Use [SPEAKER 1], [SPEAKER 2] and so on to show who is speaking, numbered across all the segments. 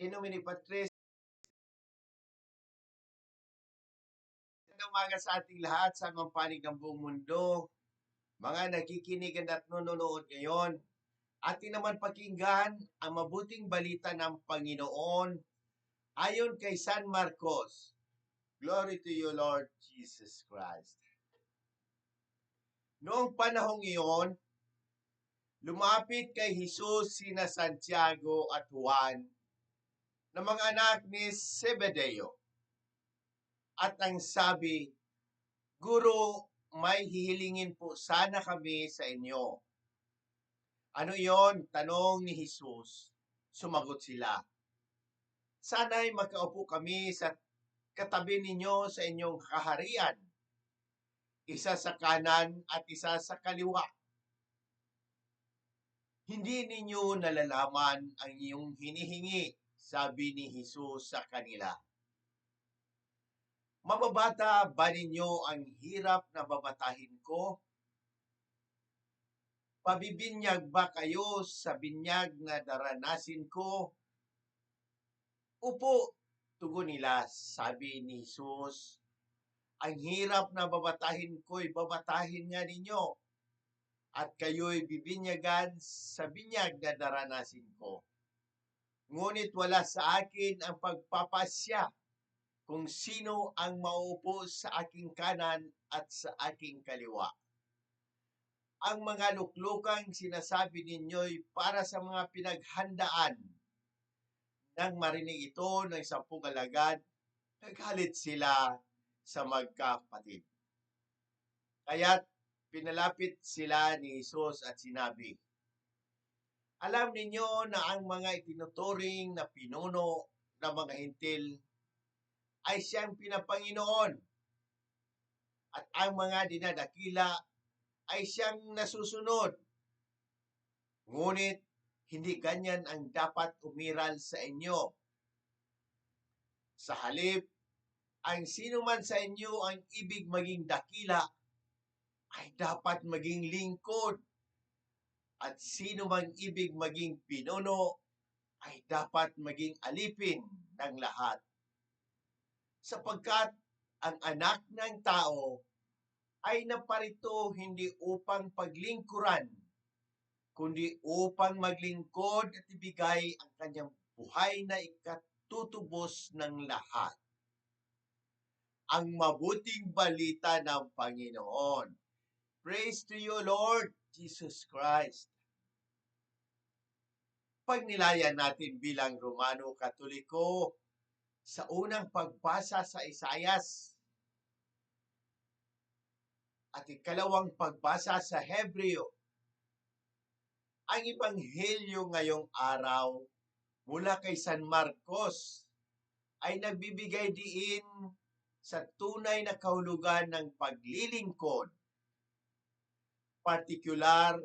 [SPEAKER 1] In nomine Patris, umaga sa ating lahat sa panig ng buong mundo, mga nakikinig at nanonood ngayon. Atin naman pakinggan ang mabuting balita ng Panginoon ayon kay San Marcos. Glory to you, Lord Jesus Christ. Noong panahong iyon, lumapit kay Jesus sina Santiago at Juan na mga anak ni Zebedeo. At ang sabi, Guro, may hihilingin po sana kami sa inyo. Ano yon? Tanong ni Jesus. Sumagot sila. Sana'y makaupo kami sa katabi ninyo sa inyong kaharian. Isa sa kanan at isa sa kaliwa. Hindi ninyo nalalaman ang iyong hinihingi, sabi ni Jesus sa kanila. Mababata ba ninyo ang hirap na babatahin ko? Pabibinyag ba kayo sa binyag na daranasin ko? Upo, tugon nila, sabi ni Jesus. Ang hirap na babatahin ko'y babatahin nga ninyo at kayo'y bibinyagan sa binyag na daranasin ko. Ngunit wala sa akin ang pagpapasya kung sino ang maupo sa aking kanan at sa aking kaliwa. Ang mga luklukang sinasabi ninyo'y para sa mga pinaghandaan. Nang marinig ito ng sampung alagad, naghalit sila sa magkapatid. Kaya't pinalapit sila ni Jesus at sinabi, Alam ninyo na ang mga itinuturing na pinuno ng mga hintil ay siyang pinapanginoon. At ang mga dinadakila ay siyang nasusunod. Ngunit, hindi ganyan ang dapat umiral sa inyo. Sa halip, ang sino man sa inyo ang ibig maging dakila ay dapat maging lingkod. At sino man ibig maging pinuno ay dapat maging alipin ng lahat sapagkat ang anak ng tao ay naparito hindi upang paglingkuran, kundi upang maglingkod at ibigay ang kanyang buhay na ikatutubos ng lahat. Ang mabuting balita ng Panginoon. Praise to you, Lord Jesus Christ. Pagnilayan natin bilang Romano Katoliko, sa unang pagbasa sa Isayas at ikalawang pagbasa sa Hebreo. Ang Ebanghelyo ngayong araw mula kay San Marcos ay nagbibigay diin sa tunay na kahulugan ng paglilingkod. Partikular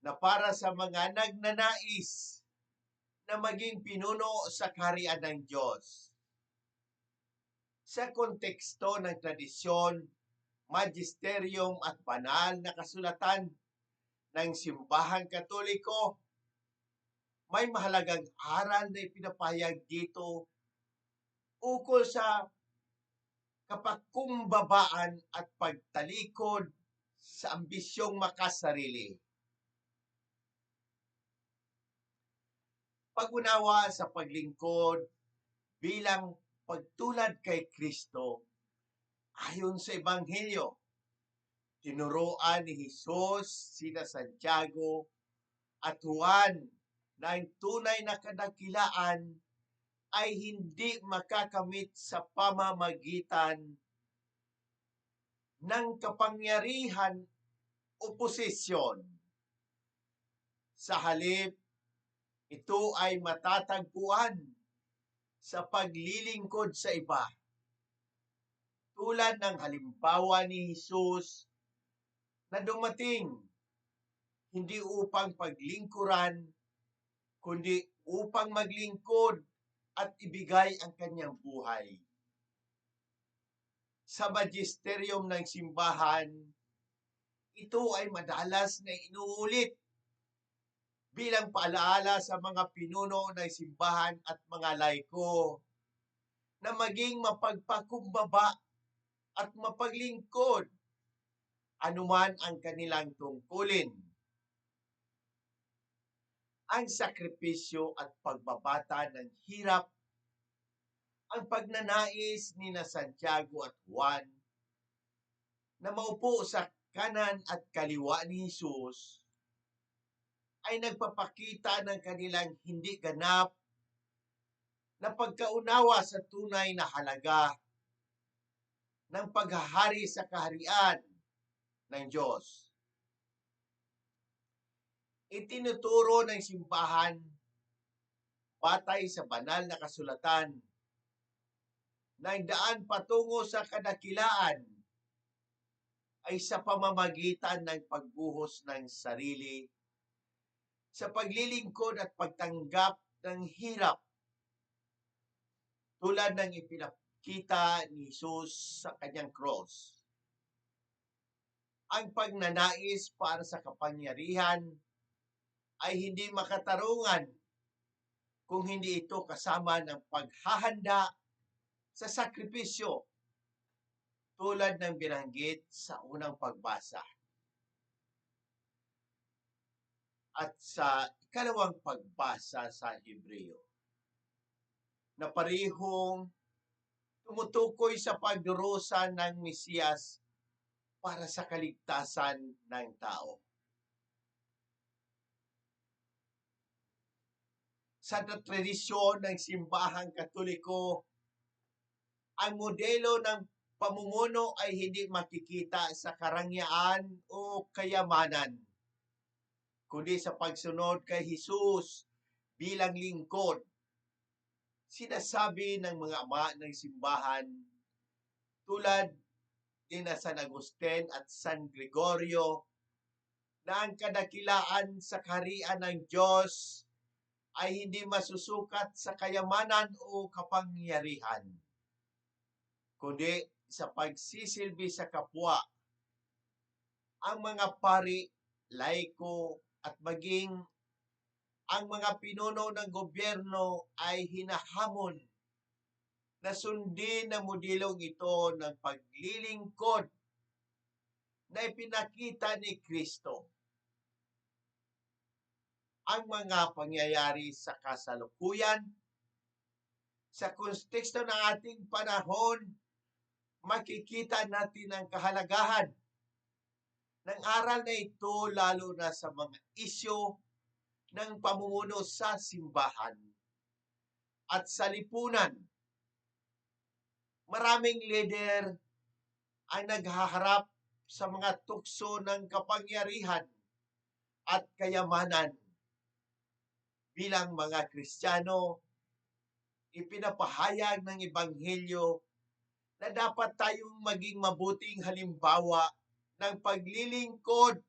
[SPEAKER 1] na para sa mga nagnanais na maging pinuno sa kaharian ng Diyos. Sa konteksto ng tradisyon, magisterium at banal na kasulatan ng simbahang katoliko, may mahalagang aral na ipinapayag dito ukol sa kapagkumbabaan at pagtalikod sa ambisyong makasarili. Pag-unawa sa paglingkod bilang pagtulad kay Kristo ayon sa Ebanghelyo. Tinuruan ni Jesus sina Santiago at Juan na ang tunay na kadakilaan ay hindi makakamit sa pamamagitan ng kapangyarihan o posisyon. Sa halip, ito ay matatagpuan sa paglilingkod sa iba. Tulad ng halimbawa ni Jesus na dumating hindi upang paglingkuran, kundi upang maglingkod at ibigay ang kanyang buhay. Sa magisterium ng simbahan, ito ay madalas na inuulit bilang paalaala sa mga pinuno ng simbahan at mga laiko na maging mapagpakumbaba at mapaglingkod anuman ang kanilang tungkulin. Ang sakripisyo at pagbabata ng hirap, ang pagnanais ni na Santiago at Juan na maupo sa kanan at kaliwa ni Jesus ay nagpapakita ng kanilang hindi ganap na pagkaunawa sa tunay na halaga ng paghahari sa kaharian ng Diyos. Itinuturo ng simbahan batay sa banal na kasulatan na daan patungo sa kadakilaan ay sa pamamagitan ng pagbuhos ng sarili sa paglilingkod at pagtanggap ng hirap tulad ng ipinakita ni Jesus sa kanyang cross. Ang pagnanais para sa kapangyarihan ay hindi makatarungan kung hindi ito kasama ng paghahanda sa sakripisyo tulad ng binanggit sa unang pagbasa. At sa ikalawang pagbasa sa Hebreo na parihong tumutukoy sa pagdurusa ng Mesiyas para sa kaligtasan ng tao. Sa tradisyon ng simbahang katoliko, ang modelo ng pamumuno ay hindi makikita sa karangyaan o kayamanan, kundi sa pagsunod kay Jesus bilang lingkod. Sinasabi ng mga ama ng simbahan tulad ni na San Agustin at San Gregorio na ang kadakilaan sa kaharian ng Diyos ay hindi masusukat sa kayamanan o kapangyarihan, kundi sa pagsisilbi sa kapwa. Ang mga pari, laiko, at maging ang mga pinuno ng gobyerno ay hinahamon na sundin ang modelong ito ng paglilingkod na ipinakita ni Kristo ang mga pangyayari sa kasalukuyan, sa konteksto ng ating panahon, makikita natin ang kahalagahan ng aral na ito lalo na sa mga isyo ng pamumuno sa simbahan at sa lipunan. Maraming leader ang naghaharap sa mga tukso ng kapangyarihan at kayamanan bilang mga Kristiyano, ipinapahayag ng Ebanghelyo na dapat tayong maging mabuting halimbawa ng paglilingkod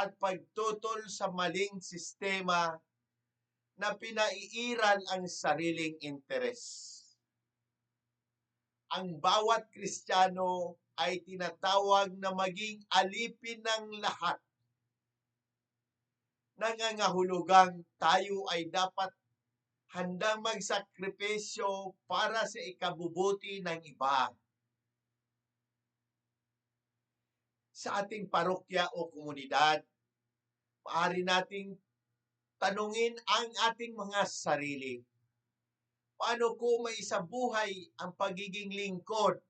[SPEAKER 1] at pagtutol sa maling sistema na pinaiiral ang sariling interes. Ang bawat Kristiyano ay tinatawag na maging alipin ng lahat nangangahulugang tayo ay dapat handang magsakripisyo para sa ikabubuti ng iba. Sa ating parokya o komunidad, maaari nating tanungin ang ating mga sarili. Paano ko may buhay ang pagiging lingkod?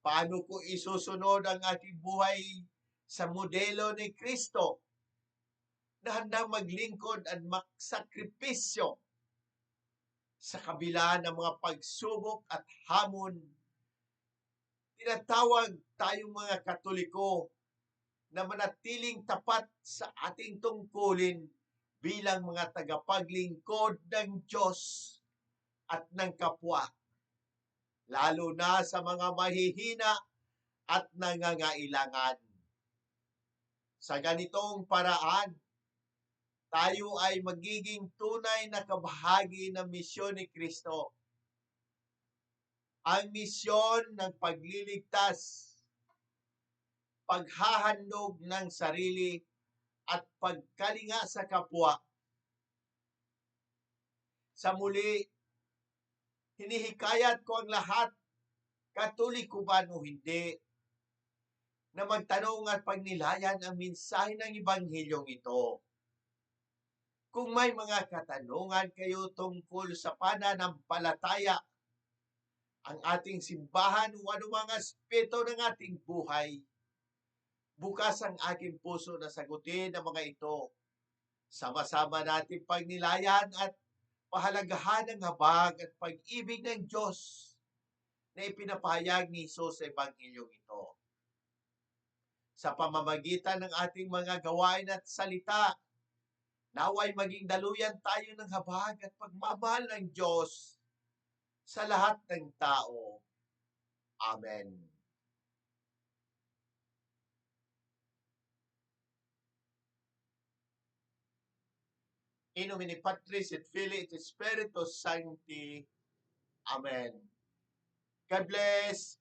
[SPEAKER 1] Paano ko isusunod ang ating buhay sa modelo ni Kristo? Na handang maglingkod at magsakripisyo sa kabila ng mga pagsubok at hamon. Tinatawag tayong mga Katoliko na manatiling tapat sa ating tungkulin bilang mga tagapaglingkod ng Diyos at ng kapwa, lalo na sa mga mahihina at nangangailangan. Sa ganitong paraan, tayo ay magiging tunay na kabahagi ng misyon ni Kristo. Ang misyon ng pagliligtas, paghahandog ng sarili at pagkalinga sa kapwa. Sa muli, hinihikayat ko ang lahat, katulik ko man o hindi, na magtanong at pagnilayan ang mensahe ng Ebanghilyong ito. Kung may mga katanungan kayo tungkol sa pananampalataya, ang ating simbahan o anumang aspeto ng ating buhay, bukas ang aking puso na sagutin ang mga ito. Sama-sama natin pagnilayan at pahalagahan ang habag at pag-ibig ng Diyos na ipinapahayag ni Jesus sa Ebanghilyong ito. Sa pamamagitan ng ating mga gawain at salita, naway maging daluyan tayo ng habag at pagmamahal ng Diyos sa lahat ng tao. Amen. In nomine Patris et Filii et Spiritus Sancti. Amen. God bless.